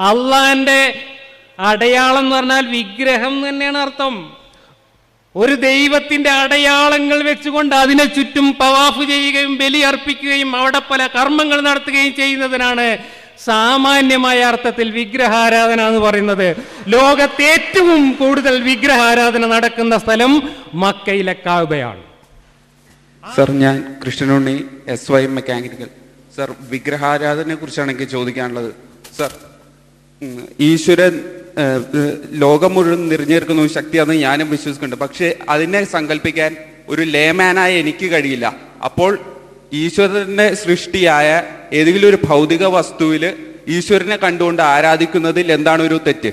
അള്ളാന്റെ അടയാളം എന്ന് പറഞ്ഞാൽ വിഗ്രഹം തന്നെയാണ് അർത്ഥം. ഒരു ദൈവത്തിന്റെ അടയാളങ്ങൾ വെച്ചുകൊണ്ട് അതിനെ ചുറ്റും പവാഫ് ചെയ്യുകയും ബലി അർപ്പിക്കുകയും അവിടെ പല കർമ്മങ്ങൾ നടത്തുകയും ചെയ്യുന്നതിനാണ് സാമാന്യമായ അർത്ഥത്തിൽ വിഗ്രഹാരാധന എന്ന് പറയുന്നത്. ലോകത്തെ ഏറ്റവും കൂടുതൽ വിഗ്രഹാരാധന നടക്കുന്ന സ്ഥലം മക്കയിലെ കാവുകയാണ് സർ ഞാൻ Krishnanunni S Y mechanical sir വിഗ്രഹാരാധനയെ കുറിച്ചാണ് എനിക്ക് ചോദിക്കാനുള്ളത്. സർ ഈശ്വരൻ ലോകം മുഴുവൻ നിറഞ്ഞിരിക്കുന്ന ഒരു ശക്തിയാണെന്ന് ഞാനും വിശ്വസിക്കുന്നുണ്ട്. പക്ഷേ അതിനെ സങ്കല്പിക്കാൻ ഒരു ലേമാനായ എനിക്ക് കഴിയില്ല. അപ്പോൾ ഈശ്വരന്റെ സൃഷ്ടിയായ ഏതെങ്കിലും ഒരു ഭൗതിക വസ്തുവിൽ ഈശ്വരനെ കണ്ടുകൊണ്ട് ആരാധിക്കുന്നതിൽ എന്താണ് ഒരു തെറ്റ്?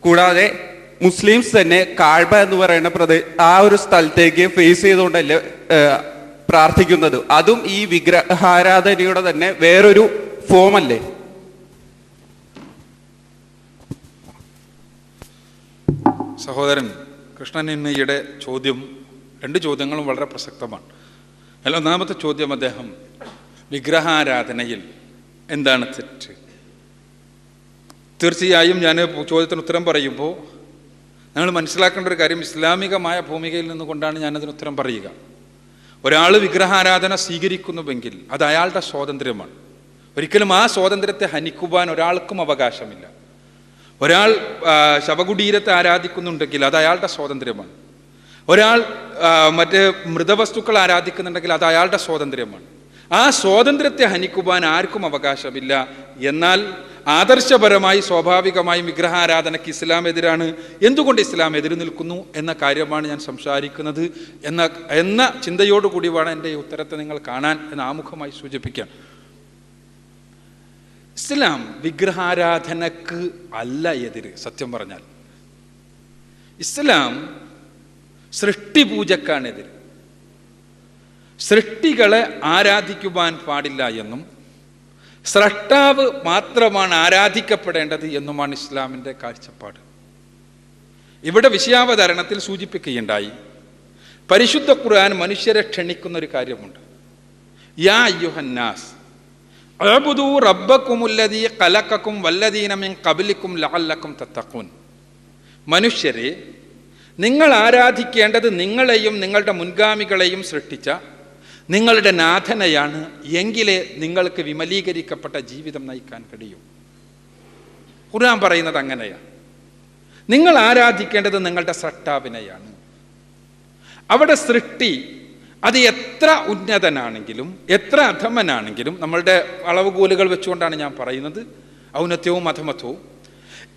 കൂടാതെ മുസ്ലിംസ് തന്നെ കാഴ്ബ എന്ന് പറയുന്ന പ്രദേ ആ ഒരു സ്ഥലത്തേക്ക് ഫേസ് ചെയ്തുകൊണ്ടല്ലേ പ്രാർത്ഥിക്കുന്നത്. അതും ഈ വിഗ്രഹാരാധനയുടെ തന്നെ വേറൊരു ഫോം സഹോദരൻ കൃഷ്ണൻ ഇന്നയുടെ ചോദ്യം രണ്ട് ചോദ്യങ്ങളും വളരെ പ്രസക്തമാണ്. അല്ല ഒന്നാമത്തെ ചോദ്യം അദ്ദേഹം വിഗ്രഹാരാധനയിൽ എന്താണ് തെറ്റ്? തീർച്ചയായും ഞാൻ ചോദ്യത്തിന് ഉത്തരം പറയുമ്പോൾ നിങ്ങൾ മനസ്സിലാക്കേണ്ട ഒരു കാര്യം ഇസ്ലാമികമായ ഭൂമികയിൽ നിന്നുകൊണ്ടാണ് ഞാനതിന് ഉത്തരം പറയുക. ഒരാൾ വിഗ്രഹാരാധന സ്വീകരിക്കുന്നുവെങ്കിൽ അത് അയാളുടെ സ്വാതന്ത്ര്യമാണ്. ഒരിക്കലും ആ സ്വാതന്ത്ര്യത്തെ ഹനിക്കുവാൻ ഒരാൾക്കും അവകാശമില്ല. ഒരാൾ ശവകുടീരത്തെ ആരാധിക്കുന്നുണ്ടെങ്കിൽ അത് അയാളുടെ സ്വാതന്ത്ര്യമാണ്. ഒരാൾ മറ്റ് മൃതവസ്തുക്കൾ ആരാധിക്കുന്നുണ്ടെങ്കിൽ അത് അയാളുടെ സ്വാതന്ത്ര്യമാണ്. ആ സ്വാതന്ത്ര്യത്തെ ഹനിക്കുവാൻ ആർക്കും അവകാശമില്ല. എന്നാൽ ആദർശപരമായി സ്വാഭാവികമായും വിഗ്രഹാരാധനയ്ക്ക് ഇസ്ലാം എതിരാണ്. എന്തുകൊണ്ട് ഇസ്ലാം എതിര് നിൽക്കുന്നു എന്ന കാര്യമാണ് ഞാൻ സംസാരിക്കുന്നത് എന്ന എന്ന ചിന്തയോടുകൂടി വേണം എന്റെ ഈ ഉത്തരത്തെ നിങ്ങൾ കാണാൻ എന്ന് ആമുഖമായി സൂചിപ്പിക്കാൻ ഇസ്ലാം വിഗ്രഹാരാധനക്ക് അല്ല എതിര് സത്യം പറഞ്ഞാൽ. ഇസ്ലാം സൃഷ്ടിപൂജക്കാണ് എതിര്. സൃഷ്ടികളെ ആരാധിക്കുവാൻ പാടില്ല എന്നും സ്രഷ്ടാവ് മാത്രമാണ് ആരാധിക്കപ്പെടേണ്ടത് എന്നുമാണ് ഇസ്ലാമിന്റെ കാഴ്ചപ്പാട്. ഇവിടെ വിഷയാവതരണത്തിൽ സൂചിപ്പിക്കുകയുണ്ടായി പരിശുദ്ധ ഖുർആൻ മനുഷ്യരെ ക്ഷണിക്കുന്ന ഒരു കാര്യമുണ്ട്. യാ അയ്യുഹന്നാസ് അഅ്ബുദൂ റബ്ബക്കുമുല്ലതി കലക്കക്കും വല്ലദീന മിൻ ഖബ്ലിക്കും ലഅല്ലക്കും തത്തഖൂൻ. മനുഷ്യരെ നിങ്ങൾ ആരാധിക്കേണ്ടത് നിങ്ങളെയും നിങ്ങളുടെ മുൻഗാമികളെയും സൃഷ്ടിച്ച നിങ്ങളുടെ നാഥനെയാണ് എങ്കിലേ നിങ്ങൾക്ക് വിമലീകരിക്കപ്പെട്ട ജീവിതം നയിക്കാൻ കഴിയൂ. ഖുർആൻ പറയുന്നത് അങ്ങനെയാണ്. നിങ്ങൾ ആരാധിക്കേണ്ടത് നിങ്ങളുടെ സട്ടാവിനെയാണ് അവിടെ സൃഷ്ടി അത് എത്ര ഉന്നതനാണെങ്കിലും എത്ര അധമനാണെങ്കിലും നമ്മളുടെ അളവുകൂലുകൾ വെച്ചുകൊണ്ടാണ് ഞാൻ പറയുന്നത്. ഔന്നത്യവും അധമത്വവും.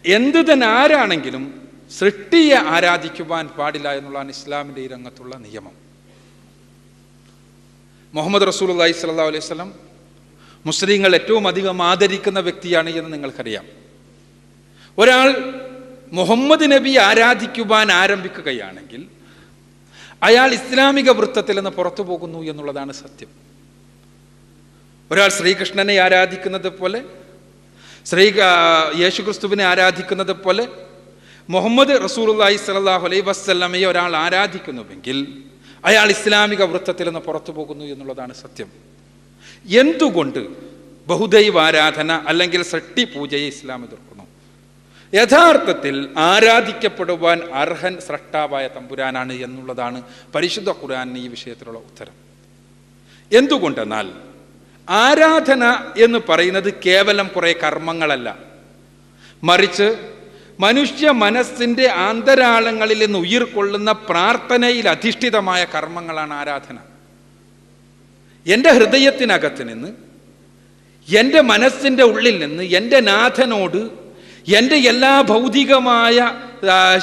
എന്ത് തന്നെ ആരാണെങ്കിലും സൃഷ്ടിയെ ആരാധിക്കുവാൻ പാടില്ല എന്നുള്ളതാണ് ഇസ്ലാമിന്റെ ഈ രംഗത്തുള്ള നിയമം. മുഹമ്മദ് റസൂൽ അലൈഹി സ്വല്ലാ അലൈഹി സ്വലം മുസ്ലിങ്ങൾ ഏറ്റവും അധികം ആദരിക്കുന്ന വ്യക്തിയാണ് എന്ന് നിങ്ങൾക്കറിയാം. ഒരാൾ മുഹമ്മദ് നബി ആരാധിക്കുവാൻ ആരംഭിക്കുകയാണെങ്കിൽ അയാൾ ഇസ്ലാമിക വൃത്തത്തിൽ നിന്ന് പുറത്തു പോകുന്നു എന്നുള്ളതാണ് സത്യം. ഒരാൾ ശ്രീകൃഷ്ണനെ ആരാധിക്കുന്നത് പോലെ ശ്രീ യേശുക്രിസ്തുവിനെ ആരാധിക്കുന്നത് പോലെ മുഹമ്മദ് റസൂലുള്ളാഹി സലാഹു അലൈ വസല്ലമയെ ഒരാൾ ആരാധിക്കുന്നുവെങ്കിൽ അയാൾ ഇസ്ലാമിക വൃത്തത്തിൽ നിന്ന് പുറത്തു പോകുന്നു എന്നുള്ളതാണ് സത്യം. എന്തുകൊണ്ട് ബഹുദൈവ ആരാധന അല്ലെങ്കിൽ സൃഷ്ടി പൂജയെ ഇസ്ലാം എതിർക്കുന്നു യഥാർത്ഥത്തിൽ ആരാധിക്കപ്പെടുവാൻ അർഹൻ സ്രഷ്ടാവായ തമ്പുരാനാണ് എന്നുള്ളതാണ് പരിശുദ്ധ ഖുർആൻ ഈ വിഷയത്തിലുള്ള ഉത്തരം. എന്തുകൊണ്ടെന്നാൽ ആരാധന എന്ന് പറയുന്നത് കേവലം കുറേ കർമ്മങ്ങളല്ല. മറിച്ച് മനുഷ്യ മനസ്സിന്റെ ആന്തരാളങ്ങളിൽ നിന്ന് ഉയിർക്കൊള്ളുന്ന പ്രാർത്ഥനയിൽ അധിഷ്ഠിതമായ കർമ്മങ്ങളാണ് ആരാധന. എന്റെ ഹൃദയത്തിനകത്ത് നിന്ന് എന്റെ മനസ്സിന്റെ ഉള്ളിൽ നിന്ന് എന്റെ നാഥനോട് എന്റെ എല്ലാ ഭൗതികമായ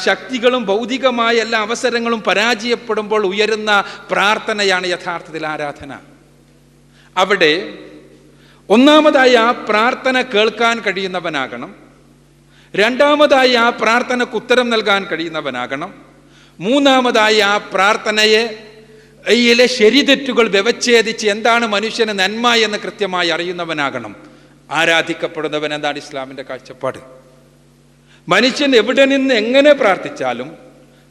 ശക്തികളും ഭൗതികമായ എല്ലാ അവസരങ്ങളും പരാജയപ്പെടുമ്പോൾ ഉയരുന്ന പ്രാർത്ഥനയാണ് യഥാർത്ഥത്തിൽ ആരാധന. അവിടെ ഒന്നാമതായി ആ പ്രാർത്ഥന കേൾക്കാൻ കഴിയുന്നവനാകണം. രണ്ടാമതായി ആ പ്രാർത്ഥനക്ക് ഉത്തരം നൽകാൻ കഴിയുന്നവനാകണം. മൂന്നാമതായി ആ പ്രാർത്ഥനയെ യിലെ ശരിതെറ്റുകൾ വ്യവച്ഛേദിച്ച് എന്താണ് മനുഷ്യന് നന്മ എന്ന് കൃത്യമായി അറിയുന്നവനാകണം. ആരാധിക്കപ്പെടുന്നവൻ എന്താണ് ഇസ്ലാമിന്റെ കാഴ്ചപ്പാട്? മനുഷ്യൻ എവിടെ നിന്ന് എങ്ങനെ പ്രാർത്ഥിച്ചാലും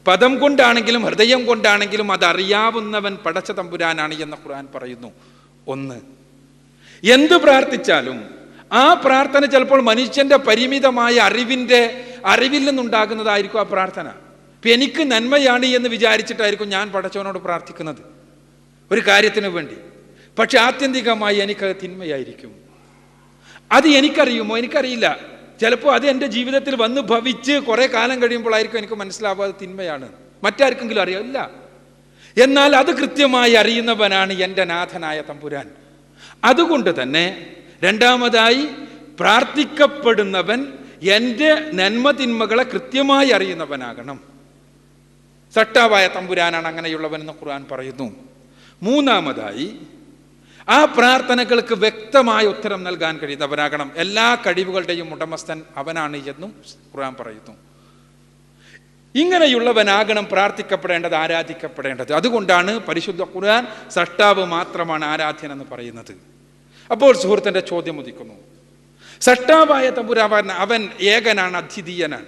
പദം കൊണ്ടാണെങ്കിലും ഹൃദയം കൊണ്ടാണെങ്കിലും അതറിയാവുന്നവൻ പടച്ച തമ്പുരാനാണ് എന്ന് ഖുർആൻ പറയുന്നു. ഒന്ന് എന്ത് പ്രാർത്ഥിച്ചാലും ആ പ്രാർത്ഥന ചിലപ്പോൾ മനുഷ്യന്റെ പരിമിതമായ അറിവിന്റെ അറിവിൽ നിന്നുണ്ടാകുന്നതായിരിക്കും ആ പ്രാർത്ഥന. ഇപ്പം എനിക്ക് നന്മയാണ് എന്ന് വിചാരിച്ചിട്ടായിരിക്കും ഞാൻ പടച്ചവനോട് പ്രാർത്ഥിക്കുന്നത്. ഒരു കാര്യത്തിന് വേണ്ടി. പക്ഷെ ആത്യന്തികമായി എനിക്കത് തിന്മയായിരിക്കും. അത് എനിക്കറിയുമോ? എനിക്കറിയില്ല. ചിലപ്പോൾ അത് എന്റെ ജീവിതത്തിൽ വന്ന് ഭവിച്ച് കുറേ കാലം കഴിയുമ്പോഴായിരിക്കും എനിക്ക് മനസ്സിലാവാതെ തിന്മയാണ്. മറ്റാർക്കെങ്കിലും അറിയാം? ഇല്ല. എന്നാൽ അത് കൃത്യമായി അറിയുന്നവനാണ് എന്റെ നാഥനായ തമ്പുരാൻ. അതുകൊണ്ട് തന്നെ രണ്ടാമതായി പ്രാർത്ഥിക്കപ്പെടുന്നവൻ എന്റെ നന്മ തിന്മകളെ കൃത്യമായി അറിയുന്നവനാകണം. സട്ടാവായ തമ്പുരാനാണ് അങ്ങനെയുള്ളവൻ എന്ന് ഖുർആൻ പറയുന്നു. മൂന്നാമതായി ആ പ്രാർത്ഥനകൾക്ക് വ്യക്തമായ ഉത്തരം നൽകാൻ കഴിയുന്നവനാകണം. എല്ലാ കഴിവുകളുടെയും ഉടമസ്ഥൻ അവനാണ് എന്നും ഖുർആൻ പറയുന്നു. ഇങ്ങനെയുള്ളവനാകണം പ്രാർത്ഥിക്കപ്പെടേണ്ടത് ആരാധിക്കപ്പെടേണ്ടത്. അതുകൊണ്ടാണ് പരിശുദ്ധ ഖുർആൻ സഷ്ടാവ് മാത്രമാണ് ആരാധ്യൻ എന്ന് പറയുന്നത്. അപ്പോൾ സുഹൃത്തിന്റെ ചോദ്യം ഉദിക്കുന്നു. സഷ്ടാവായ തമ്പുരാവൻ അവൻ ഏകനാണ് അതിഥീയനാണ്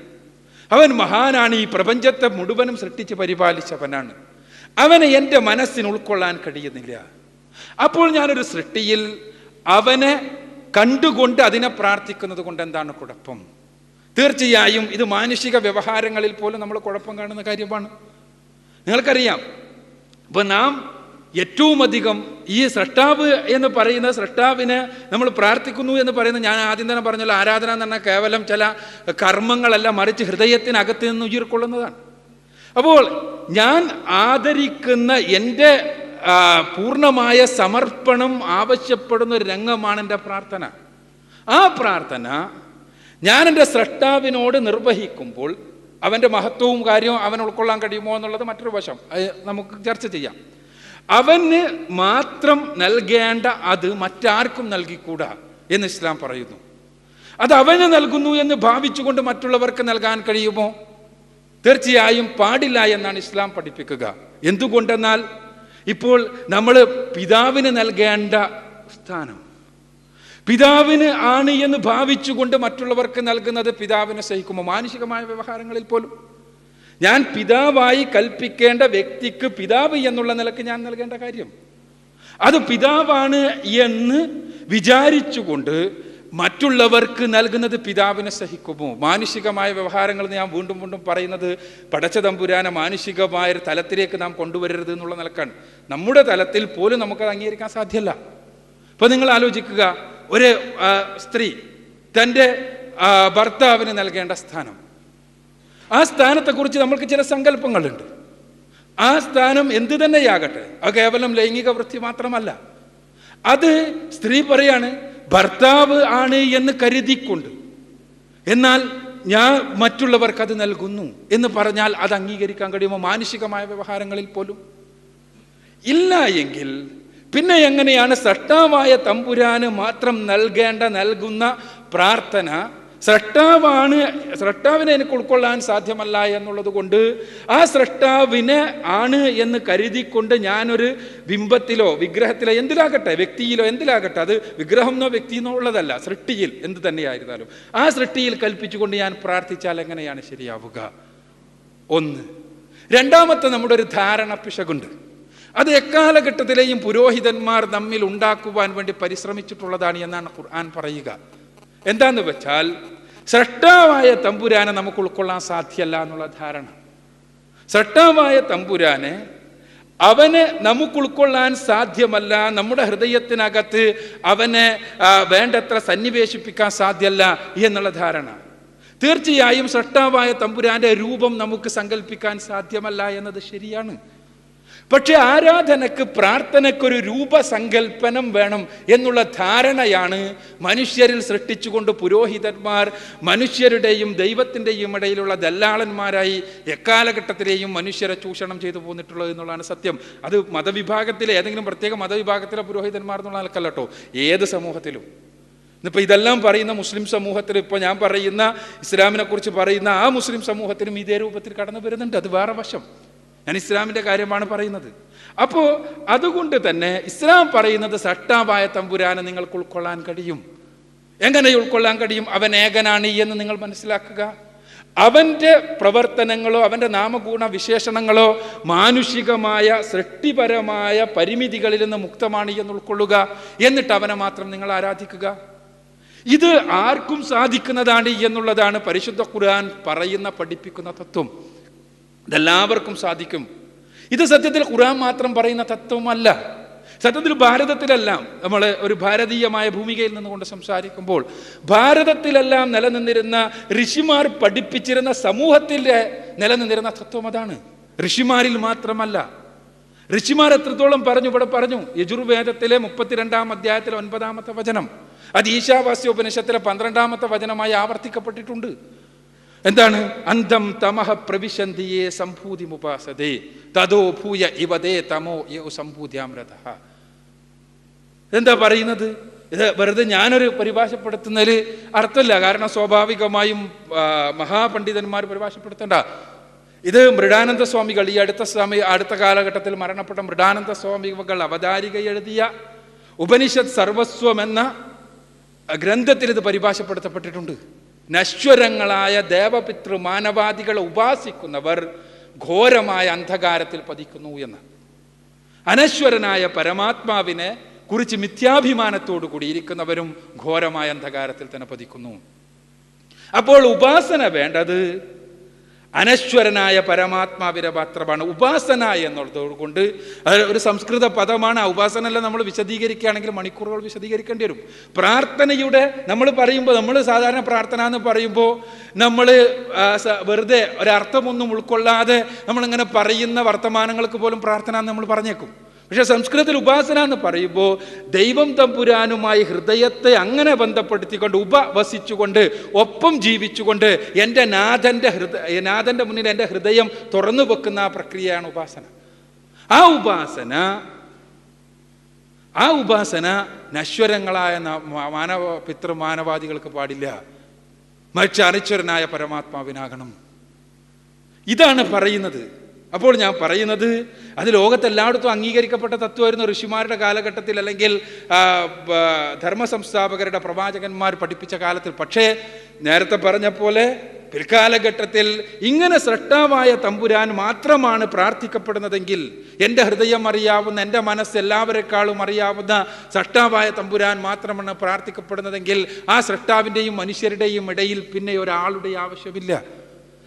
അവൻ മഹാനാണ് ഈ പ്രപഞ്ചത്തെ മുഴുവനും സൃഷ്ടിച്ച് പരിപാലിച്ചവനാണ്. അവനെ എന്റെ മനസ്സിന് ഉൾക്കൊള്ളാൻ കഴിയുന്നില്ല. അപ്പോൾ ഞാനൊരു സൃഷ്ടിയിൽ അവനെ കണ്ടുകൊണ്ട് അതിനെ പ്രാർത്ഥിക്കുന്നത് കൊണ്ട് എന്താണ് കുഴപ്പം? തീർച്ചയായും ഇത് മാനുഷിക വ്യവഹാരങ്ങളിൽ പോലും നമ്മൾ കുഴപ്പം കാണുന്ന കാര്യമാണ്. നിങ്ങൾക്കറിയാം ഇപ്പൊ നാം ഏറ്റവും അധികം ഈ സൃഷ്ടാവ് എന്ന് പറയുന്ന സൃഷ്ടാവിനെ നമ്മൾ പ്രാർത്ഥിക്കുന്നു എന്ന് പറയുന്ന ഞാൻ ആദ്യം തന്നെ പറഞ്ഞല്ലോ ആരാധന എന്ന് പറഞ്ഞാൽ കേവലം ചില കർമ്മങ്ങളല്ല മറിച്ച് ഹൃദയത്തിനകത്ത് നിന്ന് ഉയർക്കൊള്ളുന്നതാണ്. അപ്പോൾ ഞാൻ ആദരിക്കുന്ന എന്റെ പൂർണമായ സമർപ്പണം ആവശ്യപ്പെടുന്ന ഒരു രംഗമാണ് എന്റെ പ്രാർത്ഥന. ആ പ്രാർത്ഥന ഞാൻ എന്റെ സ്രഷ്ടാവിനോട് നിർവഹിക്കുമ്പോൾ അവന്റെ മഹത്വവും കാര്യവും അവൻ ഉൾക്കൊള്ളാൻ കഴിയുമോ എന്നുള്ളത് മറ്റൊരു വശം. നമുക്ക് ചർച്ച ചെയ്യാം. അവന് മാത്രം നൽകേണ്ട അത് മറ്റാർക്കും നൽകിക്കൂടാ എന്ന് ഇസ്ലാം പറയുന്നു. അത് അവന് നൽകുന്നു എന്ന് ഭാവിച്ചുകൊണ്ട് മറ്റുള്ളവർക്ക് നൽകാൻ കഴിയുമോ? തീർച്ചയായും പാടില്ല എന്നാണ് ഇസ്ലാം പഠിപ്പിക്കുക. എന്തുകൊണ്ടെന്നാൽ ഇപ്പോൾ നമ്മൾ പിതാവിന് നൽകേണ്ട സ്ഥാനം. പിതാവിന് ആണ് എന്ന് ഭാവിച്ചുകൊണ്ട് മറ്റുള്ളവർക്ക് നൽകുന്നത് പിതാവിനെ സഹിക്കുമോ? മാനുഷികമായ വ്യവഹാരങ്ങളിൽ പോലും. ഞാൻ പിതാവായി കൽപ്പിക്കേണ്ട വ്യക്തിക്ക് പിതാവ് എന്നുള്ള നിലയ്ക്ക് ഞാൻ നൽകേണ്ട കാര്യം. അത് പിതാവാണ് എന്ന് വിചാരിച്ചുകൊണ്ട് മറ്റുള്ളവർക്ക് നൽകുന്നത് പിതാവിനെ സഹിക്കുമോ? മാനുഷികമായ വ്യവഹാരങ്ങൾ ഞാൻ വീണ്ടും വീണ്ടും പറയുന്നത് പടച്ച തമ്പുരാനെ മാനുഷികമായ തലത്തിലേക്ക് നാം കൊണ്ടുവരരുത് എന്നുള്ള നിലക്കാണ്. നമ്മുടെ തലത്തിൽ പോലും നമുക്കത് അംഗീകരിക്കാൻ സാധ്യമല്ല. അപ്പൊ നിങ്ങൾ ആലോചിക്കുക ഒരു സ്ത്രീ തന്റെ ഭർത്താവിന് നൽകേണ്ട സ്ഥാനം. ആ സ്ഥാനത്തെക്കുറിച്ച് നമ്മൾക്ക് ചില സങ്കല്പങ്ങളുണ്ട്. ആ സ്ഥാനം എന്തു തന്നെയാകട്ടെ അത് കേവലം ലൈംഗിക വൃത്തി മാത്രമല്ല. അത് സ്ത്രീ പറയാണ് ഭർത്താവ് ആണ് എന്ന് കരുതിക്കൊണ്ട്. എന്നാൽ ഞാൻ മറ്റുള്ളവർക്ക് അത് നൽകുന്നു എന്ന് പറഞ്ഞാൽ അത് അംഗീകരിക്കാൻ കഴിയുമോ? മാനുഷികമായ വ്യവഹാരങ്ങളിൽ പോലും. ഇല്ല എങ്കിൽ പിന്നെ എങ്ങനെയാണ് സട്ടാവായ തമ്പുരാന് മാത്രം നൽകേണ്ട നൽകുന്ന പ്രാർത്ഥന സൃഷ്ടാവാണ് സൃഷ്ടാവിനെ എനിക്ക് ഉൾക്കൊള്ളാൻ സാധ്യമല്ല എന്നുള്ളത് കൊണ്ട് ആ സൃഷ്ടാവിനെ ആണ് എന്ന് കരുതിക്കൊണ്ട് ഞാനൊരു ബിംബത്തിലോ വിഗ്രഹത്തിലോ എന്തിലാകട്ടെ വ്യക്തിയിലോ എന്തിലാകട്ടെ അത് വിഗ്രഹം എന്നോ വ്യക്തിയെന്നോ ഉള്ളതല്ല സൃഷ്ടിയിൽ എന്ത് തന്നെയായിരുന്നാലും. ആ സൃഷ്ടിയിൽ കൽപ്പിച്ചുകൊണ്ട് ഞാൻ പ്രാർത്ഥിച്ചാൽ എങ്ങനെയാണ് ശരിയാവുക? ഒന്ന്. രണ്ടാമത്തെ നമ്മുടെ ഒരു ധാരണ പിശകുണ്ട്. അത് എക്കാലഘട്ടത്തിലെയും പുരോഹിതന്മാർ നമ്മിൽ ഉണ്ടാക്കുവാൻ വേണ്ടി പരിശ്രമിച്ചിട്ടുള്ളതാണ് എന്നാണ് ഖുർആൻ പറയുക. എന്താന്ന് വെച്ചാൽ സൃഷ്ടാവായ തമ്പുരാനെ നമുക്ക് ഉൾക്കൊള്ളാൻ സാധ്യല്ല എന്നുള്ള ധാരണ. സൃഷ്ടാവായ തമ്പുരാനെ അവനെ നമുക്ക് ഉൾക്കൊള്ളാൻ സാധ്യമല്ല നമ്മുടെ ഹൃദയത്തിനകത്ത് അവനെ വേണ്ടത്ര സന്നിവേശിപ്പിക്കാൻ സാധ്യമല്ല എന്നുള്ള ധാരണ. തീർച്ചയായും സൃഷ്ടാവായ തമ്പുരാന്റെ രൂപം നമുക്ക് സങ്കല്പിക്കാൻ സാധ്യമല്ല എന്നത് ശരിയാണ്. പക്ഷെ ആരാധനക്ക് പ്രാർത്ഥനയ്ക്കൊരു രൂപസങ്കല്പനം വേണം എന്നുള്ള ധാരണയാണ് മനുഷ്യരിൽ സൃഷ്ടിച്ചുകൊണ്ട് പുരോഹിതന്മാർ മനുഷ്യരുടെയും ദൈവത്തിന്റെയും ഇടയിലുള്ള ദല്ലാളന്മാരായി എക്കാലഘട്ടത്തിലെയും മനുഷ്യരെ ചൂഷണം ചെയ്തു പോന്നിട്ടുള്ളത് എന്നുള്ളതാണ് സത്യം. അത് മതവിഭാഗത്തിലെ ഏതെങ്കിലും പ്രത്യേക മതവിഭാഗത്തിലെ പുരോഹിതന്മാർ എന്നുള്ള ആൾക്കല്ല കേട്ടോ. ഏത് സമൂഹത്തിലും. ഇന്നിപ്പോൾ ഇതെല്ലാം പറയുന്ന മുസ്ലിം സമൂഹത്തിൽ ഇപ്പോൾ ഞാൻ പറയുന്ന ഇസ്ലാമിനെക്കുറിച്ച് പറയുന്ന ആ മുസ്ലിം സമൂഹത്തിനും ഇതേ രൂപത്തിൽ കടന്നു വരുന്നുണ്ട്. അത് വേറെ വശം. ഞാൻ ഇസ്ലാമിന്റെ കാര്യമാണ് പറയുന്നത്. അപ്പോൾ അതുകൊണ്ട് തന്നെ ഇസ്ലാം പറയുന്നത് സട്ടാവായ തമ്പുരാനെ നിങ്ങൾക്ക് ഉൾക്കൊള്ളാൻ കഴിയും. എങ്ങനെ ഉൾക്കൊള്ളാൻ കഴിയും? അവൻ ഏകനാണ് എന്ന് നിങ്ങൾ മനസ്സിലാക്കുക. അവന്റെ പ്രവർത്തനങ്ങളോ അവന്റെ നാമഗുണ വിശേഷണങ്ങളോ മാനുഷികമായ സൃഷ്ടിപരമായ പരിമിതികളിൽ നിന്ന് മുക്തമാണ് എന്ന് ഉൾക്കൊള്ളുക. എന്നിട്ട് അവനെ മാത്രം നിങ്ങൾ ആരാധിക്കുക. ഇത് ആർക്കും സാധിക്കുന്നതാണ് എന്നുള്ളതാണ് പരിശുദ്ധ ഖുർആൻ പറയുന്ന പഠിപ്പിക്കുന്ന തത്വം. ഇതെല്ലാവർക്കും സാധിക്കും. ഇത് സത്യത്തിൽ ഖുറാൻ മാത്രം പറയുന്ന തത്വമല്ല. സത്യത്തിൽ ഭാരതത്തിലെല്ലാം നമ്മൾ ഒരു ഭാരതീയമായ ഭൂമികയിൽ നിന്നുകൊണ്ട് സംസാരിക്കുമ്പോൾ ഭാരതത്തിലെല്ലാം നിലനിന്നിരുന്ന ഋഷിമാർ പഠിപ്പിച്ചിരുന്ന സമൂഹത്തിന്റെ നിലനിന്നിരുന്ന തത്വം അതാണ്. ഋഷിമാരിൽ മാത്രമല്ല. ഋഷിമാർ എത്രത്തോളം പറഞ്ഞു ഇവിടെ പറഞ്ഞു യജുർവേദത്തിലെ മുപ്പത്തിരണ്ടാം അധ്യായത്തിലെ ഒൻപതാമത്തെ വചനം. അത് ഈശാവാസ്യ ഉപനിഷത്തിലെ പന്ത്രണ്ടാമത്തെ വചനമായി ആവർത്തിക്കപ്പെട്ടിട്ടുണ്ട്. എന്താണ്? അന്തം തമഹ പ്രവിശന്തിയെ സംഭൂതി മുപാസതേ. തതോ ഭൂയ ഇവതേ തമോ യോ സംഭൂതിയാമൃത. എന്താ പറയുന്നത്? ഇത് വെറുതെ ഞാനൊരു പരിഭാഷപ്പെടുത്തുന്നതിൽ അർത്ഥമില്ല. കാരണം സ്വാഭാവികമായും മഹാപണ്ഡിതന്മാർ പരിഭാഷപ്പെടുത്തണ്ട. ഇത് മൃഡാനന്ദ സ്വാമികൾ ഈ അടുത്ത സമയ അടുത്ത കാലഘട്ടത്തിൽ മരണപ്പെട്ട മൃഡാനന്ദ സ്വാമികൾ അവതാരിക എഴുതിയ ഉപനിഷത് സർവസ്വം എന്ന ഗ്രന്ഥത്തിൽ ഇത് പരിഭാഷപ്പെടുത്തപ്പെട്ടിട്ടുണ്ട്. നശ്വരങ്ങളായ ദേവപിതൃ മാനവാദികളെ ഉപാസിക്കുന്നവർ ഘോരമായ അന്ധകാരത്തിൽ പതിക്കുന്നു എന്ന്. അനശ്വരനായ പരമാത്മാവിനെ കുറിച്ച് മിഥ്യാഭിമാനത്തോടു കൂടി ഇരിക്കുന്നവരും ഘോരമായ അന്ധകാരത്തിൽ തന്നെ പതിക്കുന്നു. അപ്പോൾ ഉപാസന വേണ്ടത് അനശ്വരനായ പരമാത്മാവിന്റെ പാത്രമാണ് ഉപാസന എന്നുള്ളത് കൊണ്ട് ഒരു സംസ്കൃത പദമാണ്. ആ എല്ലാം നമ്മൾ വിശദീകരിക്കുകയാണെങ്കിൽ മണിക്കൂറുകൾ വിശദീകരിക്കേണ്ടി വരും. പ്രാർത്ഥനയുടെ നമ്മൾ പറയുമ്പോൾ നമ്മൾ സാധാരണ പ്രാർത്ഥന എന്ന് പറയുമ്പോൾ നമ്മൾ വെറുതെ ഒരർത്ഥമൊന്നും ഉൾക്കൊള്ളാതെ നമ്മളിങ്ങനെ പറയുന്ന വർത്തമാനങ്ങൾക്ക് പോലും പ്രാർത്ഥന എന്ന് നമ്മൾ പറഞ്ഞേക്കും. പക്ഷെ സംസ്കൃതത്തിൽ ഉപാസന എന്ന് പറയുമ്പോൾ ദൈവം തമ്പുരാനുമായി ഹൃദയത്തെ അങ്ങനെ ബന്ധപ്പെടുത്തിക്കൊണ്ട് ഉപവസിച്ചുകൊണ്ട് ഒപ്പം ജീവിച്ചുകൊണ്ട് എന്റെ നാഥന്റെ ഹൃദയ നാഥന്റെ മുന്നിൽ എന്റെ ഹൃദയം തുറന്നു വെക്കുന്ന ആ പ്രക്രിയയാണ് ഉപാസന. ആ ഉപാസന ആ ഉപാസന നശ്വരങ്ങളായ മാനവ പിതൃ മാനവാദികൾക്ക് പാടില്ല. മറിച്ച് അനശ്വരനായ പരമാത്മാവിനാകണം. ഇതാണ് പറയുന്നത്. അപ്പോൾ ഞാൻ പറയുന്നത് അത് ലോകത്തെല്ലായിടത്തും അംഗീകരിക്കപ്പെട്ട തത്വമായിരുന്നു ഋഷിമാരുടെ കാലഘട്ടത്തിൽ അല്ലെങ്കിൽ ധർമ്മ സംസ്ഥാപകരുടെ പ്രവാചകന്മാർ പഠിപ്പിച്ച കാലത്തിൽ. പക്ഷേ നേരത്തെ പറഞ്ഞ പോലെ പിൽക്കാലഘട്ടത്തിൽ ഇങ്ങനെ സൃഷ്ടാവായ തമ്പുരാൻ മാത്രമാണ് പ്രാർത്ഥിക്കപ്പെടുന്നതെങ്കിൽ എന്റെ ഹൃദയം അറിയാവുന്ന എന്റെ മനസ്സ് എല്ലാവരെക്കാളും അറിയാവുന്ന സൃഷ്ടാവായ തമ്പുരാൻ മാത്രമാണ് പ്രാർത്ഥിക്കപ്പെടുന്നതെങ്കിൽ ആ സൃഷ്ടാവിന്റെയും മനുഷ്യരുടെയും ഇടയിൽ പിന്നെ ഒരാളുടെ ആവശ്യമില്ല.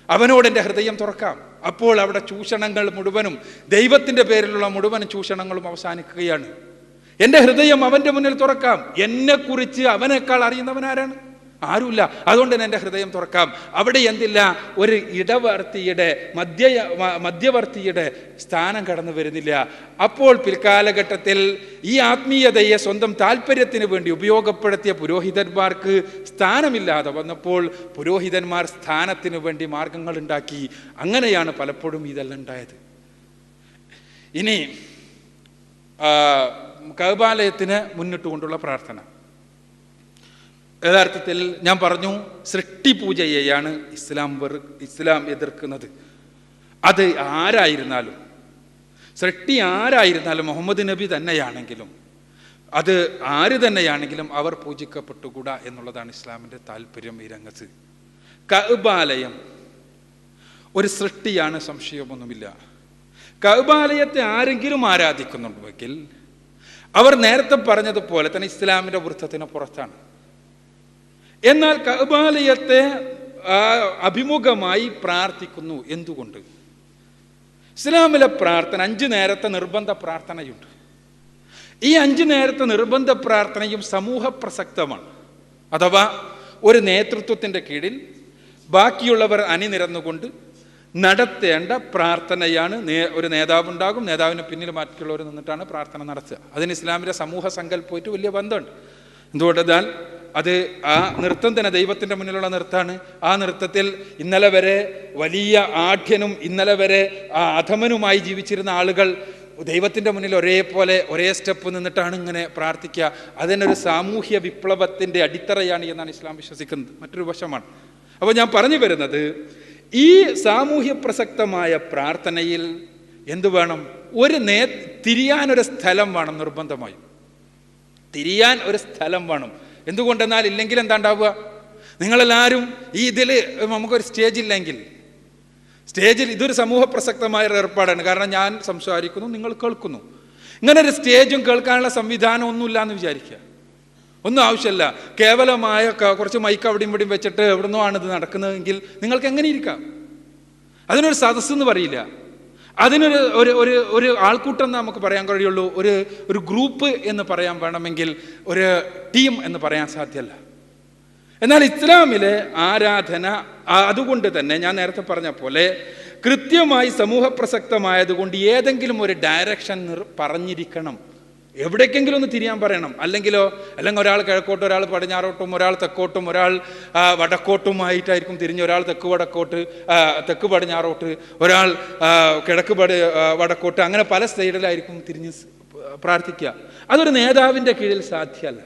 അവനോട് എന്റെ ഹൃദയം തുറക്കാം. അപ്പോൾ അവിടെ ചൂഷണങ്ങൾ മുഴുവനും ദൈവത്തിന്റെ പേരിലുള്ള മുഴുവൻ ചൂഷണങ്ങളും അവസാനിക്കുകയാണ്. എന്റെ ഹൃദയം അവന്റെ മുന്നിൽ തുറക്കാം. എന്നെക്കുറിച്ച് അവനേക്കാൾ അറിയുന്നവനാരാണ്? ആരുമില്ല. അതുകൊണ്ട് തന്നെ എന്റെ ഹൃദയം തുറക്കാം. അവിടെ എന്തില്ല ഒരു ഇടവർത്തിയുടെ മധ്യ മധ്യവർത്തിയുടെ സ്ഥാനം കടന്നു വരുന്നില്ല. അപ്പോൾ പിൽക്കാലഘട്ടത്തിൽ ഈ ആത്മീയതയെ സ്വന്തം താല്പര്യത്തിന് വേണ്ടി ഉപയോഗപ്പെടുത്തിയ പുരോഹിതന്മാർക്ക് സ്ഥാനമില്ലാതെ വന്നപ്പോൾ പുരോഹിതന്മാർ സ്ഥാനത്തിന് വേണ്ടി മാർഗങ്ങൾ ഉണ്ടാക്കി. അങ്ങനെയാണ് പലപ്പോഴും ഇതെല്ലാം ഉണ്ടായത്. ഇനി കൗപാലയത്തിന് മുന്നിട്ട് കൊണ്ടുള്ള പ്രാർത്ഥന. യഥാർത്ഥത്തിൽ ഞാൻ പറഞ്ഞു സൃഷ്ടിപൂജയെയാണ് ഇസ്ലാം വെറു ഇസ്ലാം എതിർക്കുന്നത്. അത് ആരായിരുന്നാലും സൃഷ്ടി ആരായിരുന്നാലും മുഹമ്മദ് നബി തന്നെയാണെങ്കിലും അത് ആര് തന്നെയാണെങ്കിലും അവർ പൂജിക്കപ്പെട്ടുകൂടാ എന്നുള്ളതാണ് ഇസ്ലാമിന്റെ താല്പര്യം ഈ രംഗത്ത്. കഅബാലയം ഒരു സൃഷ്ടിയാണ് സംശയമൊന്നുമില്ല. കഅബാലയത്തെ ആരെങ്കിലും ആരാധിക്കുന്നുണ്ടെങ്കിൽ അവർ നേരത്തെ പറഞ്ഞതുപോലെ തന്നെ ഇസ്ലാമിന്റെ വൃത്തത്തിന് പുറത്താണ്. എന്നാൽ കബാലയത്തെ അഭിമുഖമായി പ്രാർത്ഥിക്കുന്നു. എന്തുകൊണ്ട്? ഇസ്ലാമിലെ പ്രാർത്ഥന അഞ്ച് നേരത്തെ നിർബന്ധ പ്രാർത്ഥനയുണ്ട്. ഈ അഞ്ച് നേരത്തെ നിർബന്ധ പ്രാർത്ഥനയും സമൂഹ പ്രസക്തമാണ്. അഥവാ ഒരു നേതൃത്വത്തിന്റെ കീഴിൽ ബാക്കിയുള്ളവർ അണിനിരന്നുകൊണ്ട് നടത്തേണ്ട പ്രാർത്ഥനയാണ് നേ ഒരു നേതാവുണ്ടാകും. നേതാവിന് പിന്നിൽ മറ്റുള്ളവർ നിന്നിട്ടാണ് പ്രാർത്ഥന നടത്തുക. അതിന് ഇസ്ലാമിലെ സമൂഹ സങ്കല്പമായിട്ട് വലിയ ബന്ധമുണ്ട്. എന്തുകൊണ്ടെന്നാൽ അത് ആ നൃത്തം തന്നെ ദൈവത്തിന്റെ മുന്നിലുള്ള നൃത്തമാണ് ആ നൃത്തത്തിൽ ഇന്നലെ വരെ വലിയ ആഠ്യനും ഇന്നലെ വരെ ആ അധമനുമായി ജീവിച്ചിരുന്ന ആളുകൾ ദൈവത്തിന്റെ മുന്നിൽ ഒരേപോലെ ഒരേ സ്റ്റെപ്പ് നിന്നിട്ടാണ് ഇങ്ങനെ പ്രാർത്ഥിക്കുക. അതിനൊരു സാമൂഹ്യ വിപ്ലവത്തിന്റെ അടിത്തറയാണ് എന്നാണ് ഇസ്ലാം വിശ്വസിക്കുന്നത്. മറ്റൊരു വശമാണ്. അപ്പോൾ ഞാൻ പറഞ്ഞു വരുന്നത് ഈ സാമൂഹ്യ പ്രസക്തമായ പ്രാർത്ഥനയിൽ എന്തു വേണം? ഒരു നേ തിരിയാനൊരു സ്ഥലം വേണം നിർബന്ധമായും. തിരിയാൻ ഒരു സ്ഥലം വേണം. എന്തുകൊണ്ടെന്നാൽ ഇല്ലെങ്കിൽ എന്താ ഉണ്ടാവുക നിങ്ങളെല്ലാവരും ഈ ഇതിൽ നമുക്കൊരു സ്റ്റേജ് ഇല്ലെങ്കിൽ. സ്റ്റേജിൽ ഇതൊരു സമൂഹ പ്രസക്തമായ ഒരു ഏർപ്പാടാണ്. കാരണം ഞാൻ സംസാരിക്കുന്നു നിങ്ങൾ കേൾക്കുന്നു. ഇങ്ങനെ ഒരു സ്റ്റേജും കേൾക്കാനുള്ള സംവിധാനം ഒന്നുമില്ല എന്ന് വിചാരിക്കുക. ഒന്നും ആവശ്യമില്ല കേവലമായ കുറച്ച് മൈക്ക് അവിടെയും ഇവിടെയും വെച്ചിട്ട് എവിടുന്നോ ആണ് ഇത് നടക്കുന്നതെങ്കിൽ നിങ്ങൾക്ക് എങ്ങനെ ഇരിക്കാം? അതിനൊരു സദസ്സെന്ന് പറയില്ല. അതിനൊരു ഒരു ഒരു ഒരു ആൾക്കൂട്ടം എന്ന് നമുക്ക് പറയാൻ കഴിയുള്ളൂ. ഒരു ഒരു ഗ്രൂപ്പ് എന്ന് പറയാൻ വേണമെങ്കിൽ ഒരു ടീം എന്ന് പറയാൻ സാധ്യമല്ല എന്നാൽ ഇസ്ലാമിലെ ആരാധന അതുകൊണ്ട് തന്നെ ഞാൻ നേരത്തെ പറഞ്ഞ പോലെ കൃത്യമായി സമൂഹ പ്രസക്തമായതുകൊണ്ട് ഏതെങ്കിലും ഒരു ഡയറക്ഷൻ പറഞ്ഞിരിക്കണം. എവിടേക്കെങ്കിലും ഒന്ന് തിരിയാൻ പറയണം. അല്ലെങ്കിലോ അല്ലെങ്കിൽ ഒരാൾ കിഴക്കോട്ടും ഒരാൾ പടിഞ്ഞാറോട്ടും ഒരാൾ തെക്കോട്ടും ഒരാൾ വടക്കോട്ടും വടക്കോട്ടുമായിട്ടായിരിക്കും തിരിഞ്ഞ് ഒരാൾ തെക്ക് വടക്കോട്ട് തെക്ക് പടിഞ്ഞാറോട്ട് ഒരാൾ കിഴക്ക് പടി വടക്കോട്ട് അങ്ങനെ പല സൈഡിലായിരിക്കും തിരിഞ്ഞ് പ്രാർത്ഥിക്കുക. അതൊരു നേതാവിന്റെ കീഴിൽ സാധ്യമല്ല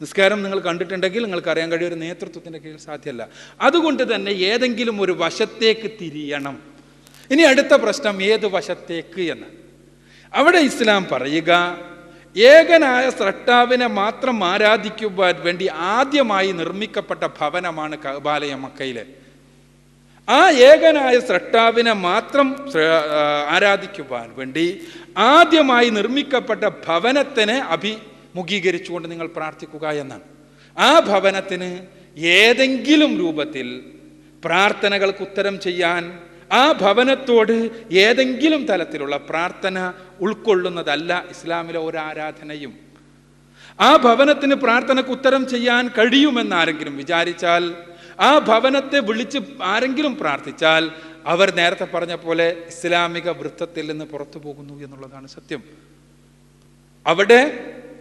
നിസ്കാരം നിങ്ങൾ കണ്ടിട്ടുണ്ടെങ്കിൽ നിങ്ങൾക്ക് അറിയാൻ കഴിയും ഒരു നേതൃത്വത്തിന്റെ കീഴിൽ സാധ്യമല്ല അതുകൊണ്ട് തന്നെ ഏതെങ്കിലും ഒരു വശത്തേക്ക് തിരിയണം. ഇനി അടുത്ത പ്രശ്നം ഏത് വശത്തേക്ക് എന്ന്. അവിടെ ഇസ്ലാം പറയുക ഏകനായ സ്രഷ്ടാവിനെ മാത്രം ആരാധിക്കുവാൻ വേണ്ടി ആദ്യമായി നിർമ്മിക്കപ്പെട്ട ഭവനമാണ് കബാലയ മക്കയിലെ. ആ ഏകനായ സ്രഷ്ടാവിനെ മാത്രം ആരാധിക്കുവാൻ വേണ്ടി ആദ്യമായി നിർമ്മിക്കപ്പെട്ട ഭവനത്തിനെ അഭിമുഖീകരിച്ചുകൊണ്ട് നിങ്ങൾ പ്രാർത്ഥിക്കുക എന്നാണ്. ആ ഭവനത്തിന് ഏതെങ്കിലും രൂപത്തിൽ പ്രാർത്ഥനകൾക്ക് ഉത്തരം ചെയ്യാൻ ആ ഭവനത്തോട് ഏതെങ്കിലും തലത്തിലുള്ള പ്രാർത്ഥന ഉൾക്കൊള്ളുന്നതല്ല ഇസ്ലാമിലെ ഒരു ആരാധനയും ആ ഭവനത്തിന് പ്രാർത്ഥനയ്ക്ക് ഉത്തരം ചെയ്യാൻ കഴിയുമെന്ന് ആരെങ്കിലും വിചാരിച്ചാൽ ആ ഭവനത്തെ വിളിച്ച് ആരെങ്കിലും പ്രാർത്ഥിച്ചാൽ അവർ നേരത്തെ പറഞ്ഞ പോലെ ഇസ്ലാമിക വൃത്തത്തിൽ നിന്ന് പുറത്തു പോകുന്നു എന്നുള്ളതാണ് സത്യം. അവിടെ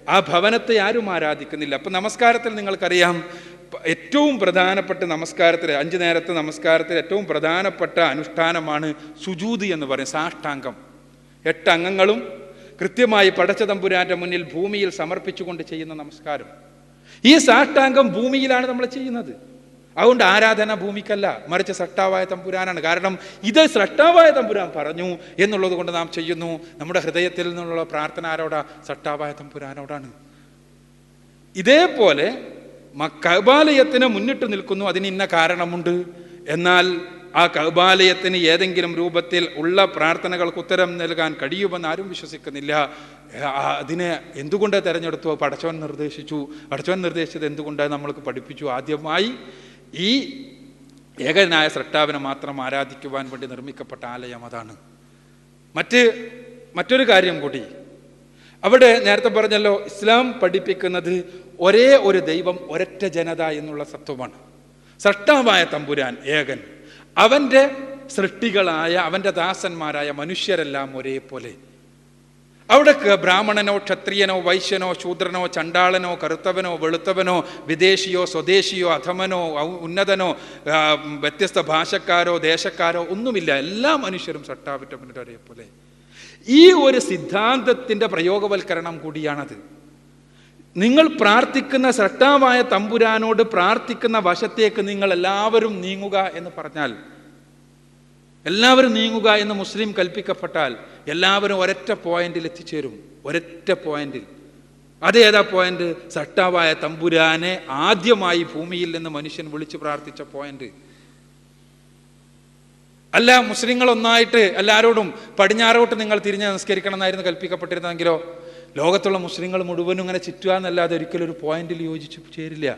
ആ ഭവനത്തെ ആരും ആരാധിക്കുന്നില്ല. അപ്പൊ നമസ്കാരത്തിൽ നിങ്ങൾക്കറിയാം ഏറ്റവും പ്രധാനപ്പെട്ട നമസ്കാരത്തിൽ അഞ്ച് നേരത്തെ നമസ്കാരത്തിൽ ഏറ്റവും പ്രധാനപ്പെട്ട അനുഷ്ഠാനമാണ് സുജൂതി എന്ന് പറയും സാഷ്ടാംഗം. എട്ട് അംഗങ്ങളും കൃത്യമായി പടച്ച തമ്പുരാന്റെ മുന്നിൽ ഭൂമിയിൽ സമർപ്പിച്ചുകൊണ്ട് ചെയ്യുന്ന നമസ്കാരം. ഈ സാഷ്ടാംഗം ഭൂമിയിലാണ് നമ്മൾ ചെയ്യുന്നത്. അതുകൊണ്ട് ആരാധന ഭൂമിക്കല്ല മറിച്ച് സട്ടാവായ തമ്പുരാനാണ്. കാരണം ഇത് സട്ടാവായ തമ്പുരാൻ പറഞ്ഞു എന്നുള്ളത് കൊണ്ട് നാം ചെയ്യുന്നു. നമ്മുടെ ഹൃദയത്തിൽ നിന്നുള്ള പ്രാർത്ഥന ആരോടാ? സട്ടാവായ തമ്പുരാനോടാണ്. ഇതേപോലെ കൗബാലയത്തിന് മുന്നിട്ട് നിൽക്കുന്നു അതിന് ഇന്ന കാരണമുണ്ട്. എന്നാൽ ആ കൗബാലയത്തിന് ഏതെങ്കിലും രൂപത്തിൽ ഉള്ള പ്രാർത്ഥനകൾക്ക് ഉത്തരം നൽകാൻ കഴിയുമെന്ന് ആരും വിശ്വസിക്കുന്നില്ല. അതിനെ എന്തുകൊണ്ട് തിരഞ്ഞെടുത്തു? പടച്ചവൻ നിർദ്ദേശിച്ചു. പടച്ചവൻ നിർദ്ദേശിച്ചത് എന്തുകൊണ്ട് നമ്മൾക്ക് പഠിപ്പിച്ചു? ആദ്യമായി ഈ ഏകനായ സൃഷ്ടാവിനെ മാത്രം ആരാധിക്കുവാൻ വേണ്ടി നിർമ്മിക്കപ്പെട്ട ആലയം അതാണ്. മറ്റ് മറ്റൊരു കാര്യം കൂടി. അവിടെ നേരത്തെ പറഞ്ഞല്ലോ ഇസ്ലാം പഠിപ്പിക്കുന്നത് ഒരേ ഒരു ദൈവം ഒരൊറ്റ ജനത എന്നുള്ള സത്വമാണ്. സൃഷ്ടാവായ തമ്പുരാൻ ഏകൻ. അവന്റെ സൃഷ്ടികളായ അവന്റെ ദാസന്മാരായ മനുഷ്യരെല്ലാം ഒരേപോലെ. അവിടെ ബ്രാഹ്മണനോ ക്ഷത്രിയനോ വൈശ്യനോ ശൂദ്രനോ ചണ്ടാളനോ കറുത്തവനോ വെളുത്തവനോ വിദേശിയോ സ്വദേശിയോ അധമനോ ഉന്നതനോ വ്യത്യസ്ത ഭാഷക്കാരോ ദേശക്കാരോ ഒന്നുമില്ല. എല്ലാ മനുഷ്യരും സട്ടാവിറ്റ മുന്നിട്ട് ഒരേപോലെ. ഈ ഒരു സിദ്ധാന്തത്തിന്റെ പ്രയോഗവൽക്കരണം കൂടിയാണത്. നിങ്ങൾ പ്രാർത്ഥിക്കുന്ന സ്രഷ്ടാവായ തമ്പുരാനോട് പ്രാർത്ഥിക്കുന്ന വശത്തേക്ക് നിങ്ങൾ എല്ലാവരും നീങ്ങുക എന്ന് പറഞ്ഞാൽ എല്ലാവരും നീങ്ങുക എന്ന് മുസ്ലിം കൽപ്പിക്കപ്പെട്ടാൽ എല്ലാവരും ഒരൊറ്റ പോയിന്റിൽ എത്തിച്ചേരും. ഒരൊറ്റ പോയിന്റിൽ. അതേതാ പോയിന്റ്? സട്ടാവായ തമ്പുരാനെ ആദ്യമായി ഭൂമിയിൽ നിന്ന് മനുഷ്യൻ വിളിച്ചു പ്രാർത്ഥിച്ച പോയിന്റ്. അല്ല മുസ്ലിങ്ങൾ ഒന്നായിട്ട് എല്ലാവരോടും പടിഞ്ഞാറോട്ട് നിങ്ങൾ തിരിഞ്ഞ് നിസ്കരിക്കണം എന്നായിരുന്നു കൽപ്പിക്കപ്പെട്ടിരുന്നെങ്കിലോ ലോകത്തുള്ള മുസ്ലിങ്ങൾ മുഴുവനും ഇങ്ങനെ ചുറ്റുക എന്നല്ലാതെ ഒരിക്കലും ഒരു പോയിന്റിൽ യോജിച്ച് ചേരില്ല.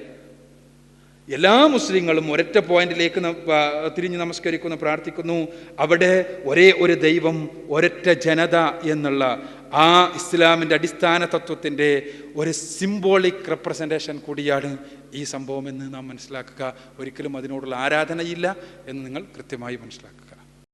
എല്ലാ മുസ്ലിങ്ങളും ഒരൊറ്റ പോയിന്റിലേക്ക് തിരിഞ്ഞ് നമസ്കരിക്കുന്നു പ്രാർത്ഥിക്കുന്നു. അവിടെ ഒരേ ഒരു ദൈവം ഒരൊറ്റ ജനത എന്നുള്ള ആ ഇസ്ലാമിന്റെ അടിസ്ഥാന തത്വത്തിന്റെ ഒരു സിംബോളിക് റെപ്രസെന്റേഷൻ കൂടിയാണ് ഈ സംഭവം എന്ന് നാം മനസ്സിലാക്കുക. ഒരിക്കലും അതിനോടുള്ള ആരാധനയില്ല എന്ന് നിങ്ങൾ കൃത്യമായി മനസ്സിലാക്കുക.